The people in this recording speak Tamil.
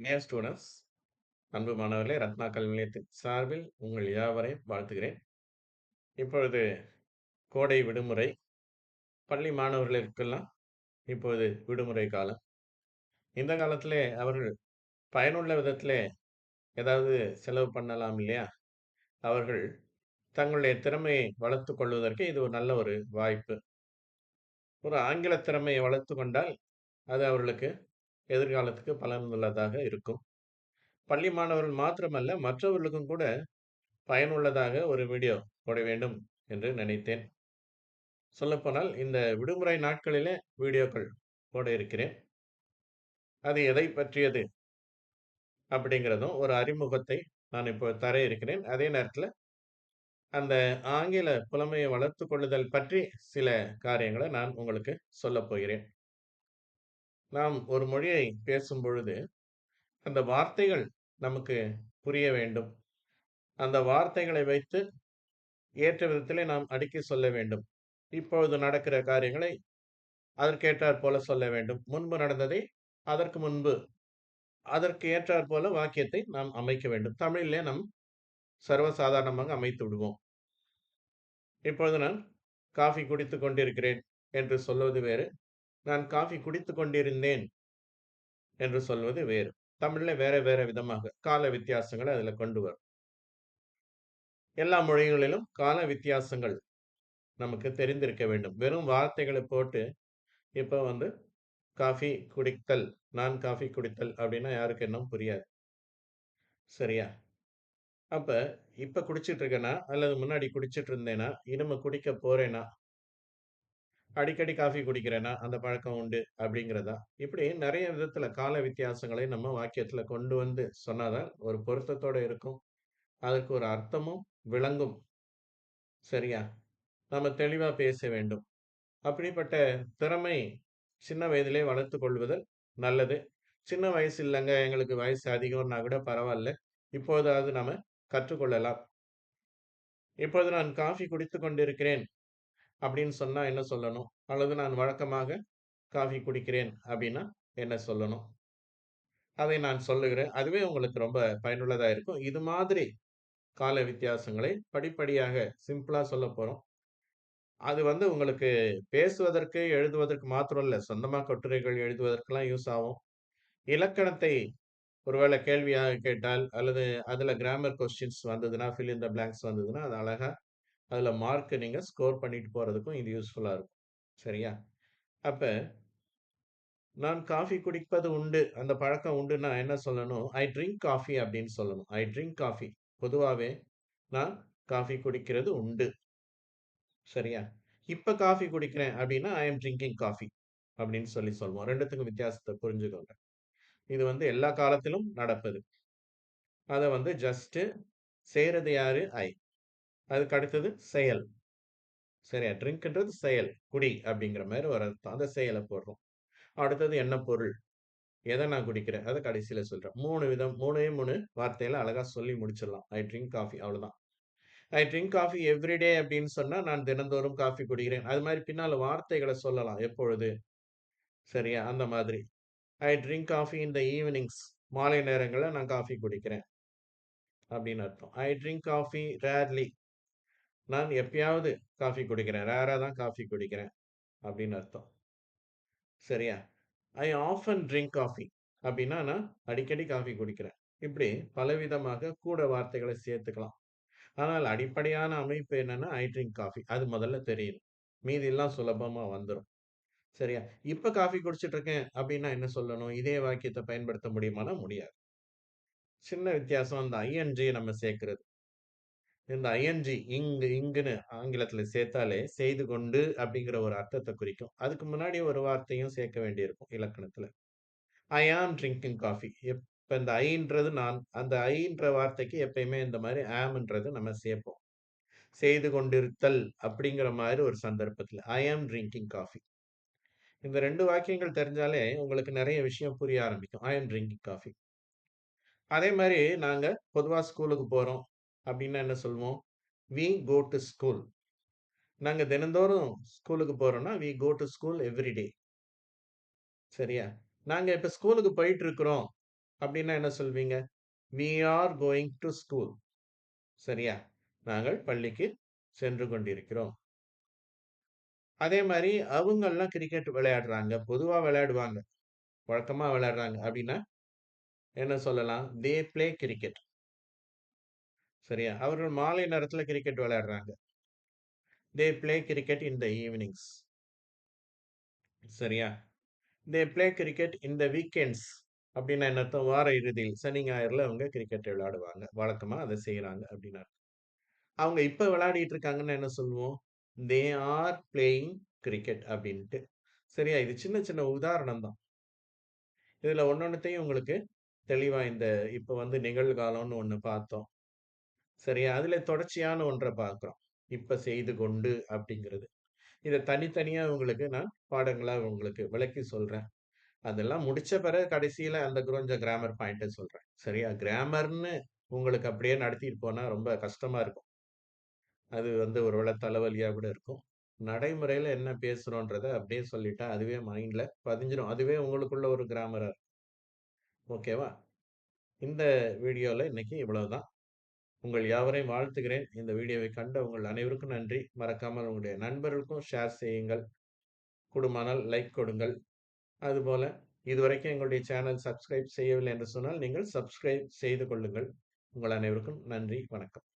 டியர் ஸ்டூடெண்ட்ஸ் அன்பு மாணவர்களே! ரத்னா கல்வி நிலையத்தின் சார்பில் உங்கள் யாவரையும் வாழ்த்துகிறேன். இப்பொழுது கோடை விடுமுறை. பள்ளி மாணவர்களுக்கெல்லாம் இப்போது விடுமுறை காலம். இந்த காலத்தில் அவர்கள் பயனுள்ள விதத்தில் ஏதாவது செலவு பண்ணலாம் இல்லையா? அவர்கள் தங்களுடைய திறமையை வளர்த்துக் கொள்வதற்கு இது ஒரு நல்ல ஒரு வாய்ப்பு. ஒரு ஆங்கில திறமையை வளர்த்து கொண்டால், அது அவர்களுக்கு எதிர்காலத்துக்கு பலனுள்ளதாக இருக்கும். பள்ளி மாணவர்கள் மாத்திரமல்ல, மற்றவர்களுக்கும் கூட பயனுள்ளதாக ஒரு வீடியோ போட வேண்டும் என்று நினைத்தேன். சொல்லப்போனால் இந்த விடுமுறை நாட்களிலே வீடியோக்கள் போட இருக்கிறேன். அது எதை பற்றியது? அப்படிங்கிறதும் ஒரு அறிமுகத்தை நான் இப்போ தர இருக்கிறேன். அதே நேரத்தில் அந்த ஆங்கில புலமையை வளர்த்து கொள்ளுதல் பற்றி சில காரியங்களை நான் உங்களுக்கு சொல்லப் போகிறேன். நாம் ஒரு மொழியை பேசும் பொழுது அந்த வார்த்தைகள் நமக்கு புரிய வேண்டும். அந்த வார்த்தைகளை வைத்து ஏற்ற விதத்திலே நாம் அடுக்கி சொல்ல வேண்டும். இப்பொழுது நடக்கிற காரியங்களை அதற்கேற்றாற் போல சொல்ல வேண்டும். முன்பு நடந்ததை அதற்கு முன்பு அதற்கு ஏற்றாற் போல வாக்கியத்தை நாம் அமைக்க வேண்டும். தமிழிலே நாம் சர்வசாதாரணமாக அமைத்து விடுவோம். இப்பொழுது நான் காஃபி குடித்து கொண்டிருக்கிறேன் என்று சொல்வது வேறு. நான் காஃபி குடித்து கொண்டிருந்தேன் என்று சொல்வது வேறு. தமிழ்ல வேற வேற விதமாக கால வித்தியாசங்களை அதில் கொண்டு வரும். எல்லா மொழிகளிலும் கால வித்தியாசங்கள் நமக்கு தெரிந்திருக்க வேண்டும். வெறும் வார்த்தைகளை போட்டு, இப்போ வந்து காஃபி குடித்தல், நான் காஃபி குடித்தல் அப்படின்னா யாருக்கு இன்னும் புரியாது. சரியா? அப்போ இப்போ குடிச்சிட்டு இருக்கேனா? அல்லது முன்னாடி குடிச்சிட்டு இருந்தேனா? இனிமே குடிக்க போறேனா? அடிக்கடி காஃபி குடிக்கிறேனா? அந்த பழக்கம் உண்டு அப்படிங்கிறதா? இப்படி நிறைய விதத்தில் கால வித்தியாசங்களை நம்ம வாக்கியத்தில் கொண்டு வந்து சொன்னாதான் ஒரு பொருத்தத்தோட இருக்கும். அதற்கு ஒரு அர்த்தமும் விளங்கும். சரியா? நம்ம தெளிவா பேச வேண்டும். அப்படிப்பட்ட திறமை சின்ன வயதிலே வளர்த்து கொள்வதல் நல்லது. சின்ன வயசு இல்லைங்க எங்களுக்கு வயசு அதிகம்னா கூட பரவாயில்ல இப்போதாவது நாம கற்றுக்கொள்ளலாம். இப்போது நான் காஃபி குடித்து கொண்டிருக்கிறேன் அப்படின்னு சொன்னால் என்ன சொல்லணும்? அல்லது நான் வழக்கமாக காஃபி குடிக்கிறேன் அப்படின்னா என்ன சொல்லணும்? அதை நான் சொல்லுகிறேன். அதுவே உங்களுக்கு ரொம்ப பயனுள்ளதாக இருக்கும். இது மாதிரி கால வித்தியாசங்களை படிப்படியாக சிம்பிளாக சொல்லப் போகிறோம் அது வந்து உங்களுக்கு பேசுவதற்கு, எழுதுவதற்கு மாத்திரம் இல்லை சொந்தமாக கட்டுரைகள் எழுதுவதற்கெல்லாம் யூஸ் ஆகும். இலக்கணத்தை ஒருவேளை கேள்வியாக கேட்டால், அல்லது அதில் கிராமர் கொஸ்டின்ஸ் வந்ததுன்னா, ஃபில் இந்த பிளாங்க்ஸ் வந்ததுன்னா, அது அழகாக அதில் மார்க் நீங்கள் ஸ்கோர் பண்ணிட்டு போகிறதுக்கும் இது யூஸ்ஃபுல்லாக இருக்கும். சரியா? அப்போ நான் காஃபி குடிப்பது உண்டு. அந்த பழக்கம் உண்டுன்னா என்ன சொல்லணும்? ஐ ட்ரிங்க் காஃபி அப்படின்னு சொல்லணும். I drink coffee. பொதுவாகவே நான் காஃபி குடிக்கிறது உண்டு. சரியா? இப்போ காஃபி குடிக்கிறேன் அப்படின்னா, ஐ அம் ட்ரிங்கிங் காஃபி அப்படின்னு சொல்லி சொல்லுவோம் ரெண்டுத்துக்கும் வித்தியாசத்தை புரிஞ்சுக்கோங்க. இது வந்து எல்லா காலத்திலும் நடப்பது. அதை வந்து ஜஸ்ட்டு செய்கிறது யாரு? ஐ. அதுக்கு அடுத்தது செயல். சரியா? ட்ரிங்க்ன்றது செயல். குடி அப்படிங்கிற மாதிரி ஒரு அர்த்தம். அந்த செயலை போடுறோம். அடுத்தது என்ன பொருள்? எதை நான் குடிக்கிறேன்? அதை கடைசியில் சொல்கிறேன் மூணு விதம் மூணே மூணு வார்த்தையில் அழகாக சொல்லி முடிச்சிடலாம். ஐ ட்ரிங்க் காஃபி அவ்வளோதான். I drink coffee every day அப்படின்னு சொன்னால் நான் தினந்தோறும் காஃபி குடிக்கிறேன். அது மாதிரி பின்னால் வார்த்தைகளை சொல்லலாம். எப்பொழுது? சரியா? அந்த மாதிரி. ஐ ட்ரிங்க் காஃபி இந்த ஈவினிங்ஸ். மாலை நேரங்களில் நான் காஃபி குடிக்கிறேன். அப்படின்னு அர்த்தம். I drink coffee rarely. நான் எப்பயாவது காஃபி குடிக்கிறேன். ரேராக தான் காஃபி குடிக்கிறேன். அப்படின்னு அர்த்தம். சரியா? I often drink coffee. அப்படின்னா நான் அடிக்கடி காஃபி குடிக்கிறேன். இப்படி பலவிதமாக கூட வார்த்தைகளை சேர்த்துக்கலாம். ஆனால் அடிப்படையான அமைப்பு என்னென்னா ஐ ட்ரிங்க் காஃபி. அது முதல்ல தெரியணும். மீதியெல்லாம் சுலபமாக வந்துடும் சரியா? இப்போ காஃபி குடிச்சிட்டு இருக்கேன் அப்படின்னா என்ன சொல்லணும்? இதே வாக்கியத்தை பயன்படுத்த முடியுமானா, முடியாது. சின்ன வித்தியாசம் அந்த ஐஎன்ஜி நம்ம சேர்க்கறது இந்த ஐஎன்ஜி இங்கு இங்குன்னு ஆங்கிலத்தில் சேர்த்தாலே செய்து கொண்டு அப்படிங்கிற ஒரு அர்த்தத்தை குறிக்கும். அதுக்கு முன்னாடி ஒரு வார்த்தையும் சேர்க்க வேண்டியிருக்கும் இலக்கணத்தில் ஐ ஆம் ட்ரிங்கிங் காஃபி. இப்போ இந்த ஐன்றது நான். அந்த ஐன்ற வார்த்தைக்கு எப்பயுமே இந்த மாதிரி ஆம்ன்றது நம்ம சேர்ப்போம். செய்து கொண்டிருத்தல் அப்படிங்கிற மாதிரி ஒரு சந்தர்ப்பத்தில் ஐ ஆம் ட்ரிங்கிங் காஃபி. இந்த ரெண்டு வாக்கியங்கள் தெரிஞ்சாலே உங்களுக்கு நிறைய விஷயம் புரிய ஆரம்பிக்கும். ஐ ஆம் ட்ரிங்கிங் காஃபி. அதே மாதிரி நாங்கள் பொதுவாக ஸ்கூலுக்கு போகிறோம் அப்படின்னா என்ன சொல்வோம்? We go to school. நாங்கள் தினந்தோறும் ஸ்கூலுக்கு போகிறோன்னா we go to school every day. சரியா? நாங்கள் இப்போ ஸ்கூலுக்கு போயிட்டு இருக்கிறோம் அப்படின்னா என்ன சொல்வீங்க? "We are going to school." சரியா? நாங்கள் பள்ளிக்கு சென்று கொண்டிருக்கிறோம். அதே மாதிரி அவங்கெல்லாம் கிரிக்கெட் விளையாடுறாங்க. பொதுவாக விளையாடுவாங்க. வழக்கமாக விளையாடுறாங்க அப்படின்னா, என்ன சொல்லலாம்? "They play cricket." சரியா? அவர்கள் மாலை நேரத்தில் கிரிக்கெட் விளையாடுறாங்க. "They play cricket in the evenings." சரியா? "They play cricket in the weekends." அப்படின்னா என்ன வார இறுதியில் சனி, ஞாயிறுல அவங்க கிரிக்கெட் விளையாடுவாங்க. வழக்கமாக அதை செய்கிறாங்க அப்படின்னு அவங்க இப்போ விளையாடிட்டு இருக்காங்கன்னு என்ன சொல்லுவோம்? "They are playing cricket." அப்படின்ட்டு. சரியா? இது சின்ன சின்ன உதாரணம் தான். இதில் ஒன்று ஒன்றுத்தையும் உங்களுக்கு தெளிவாக இந்த இப்போ வந்து நிகழ்காலம்னு ஒன்று பார்த்தோம். சரியா? அதுல தொடர்ச்சியான ஒன்றை பார்க்குறோம் இப்ப செய்து கொண்டு அப்படிங்கிறது. இதை தனித்தனியா உங்களுக்கு நான் பாடங்களா உங்களுக்கு விளக்கி சொல்றேன். அதெல்லாம் முடிச்ச பிறகு கடைசியில அந்த கொஞ்சம் கிராமர் பாயிண்ட்டை சொல்றேன். சரியா? கிராமர்னு உங்களுக்கு அப்படியே நடத்திட்டு போனா ரொம்ப கஷ்டமா இருக்கும். அது வந்து ஒரு வேளை தலைவலியா கூட இருக்கும். நடைமுறையில என்ன பேசுறோன்றத அப்படியே சொல்லிட்டா, அதுவே மைண்ட்ல பதிஞ்சிடும் அதுவே உங்களுக்குள்ள ஒரு கிராமரா இருக்கும். ஓகேவா? இந்த வீடியோவில் இன்னைக்கு இவ்வளவுதான். உங்கள் யாவரையும் வாழ்த்துகிறேன். இந்த வீடியோவை கண்ட உங்கள் அனைவருக்கும் நன்றி. மறக்காமல் உங்களுடைய நண்பர்களுக்கும் ஷேர் செய்யுங்கள். கூடுமானால் லைக் கொடுங்கள். அதுபோல இதுவரைக்கும் எங்களுடைய சேனல் சப்ஸ்கிரைப் செய்யவில்லை என்று சொன்னால், நீங்கள் சப்ஸ்கிரைப் செய்து கொள்ளுங்கள். உங்கள் அனைவருக்கும் நன்றி. வணக்கம்.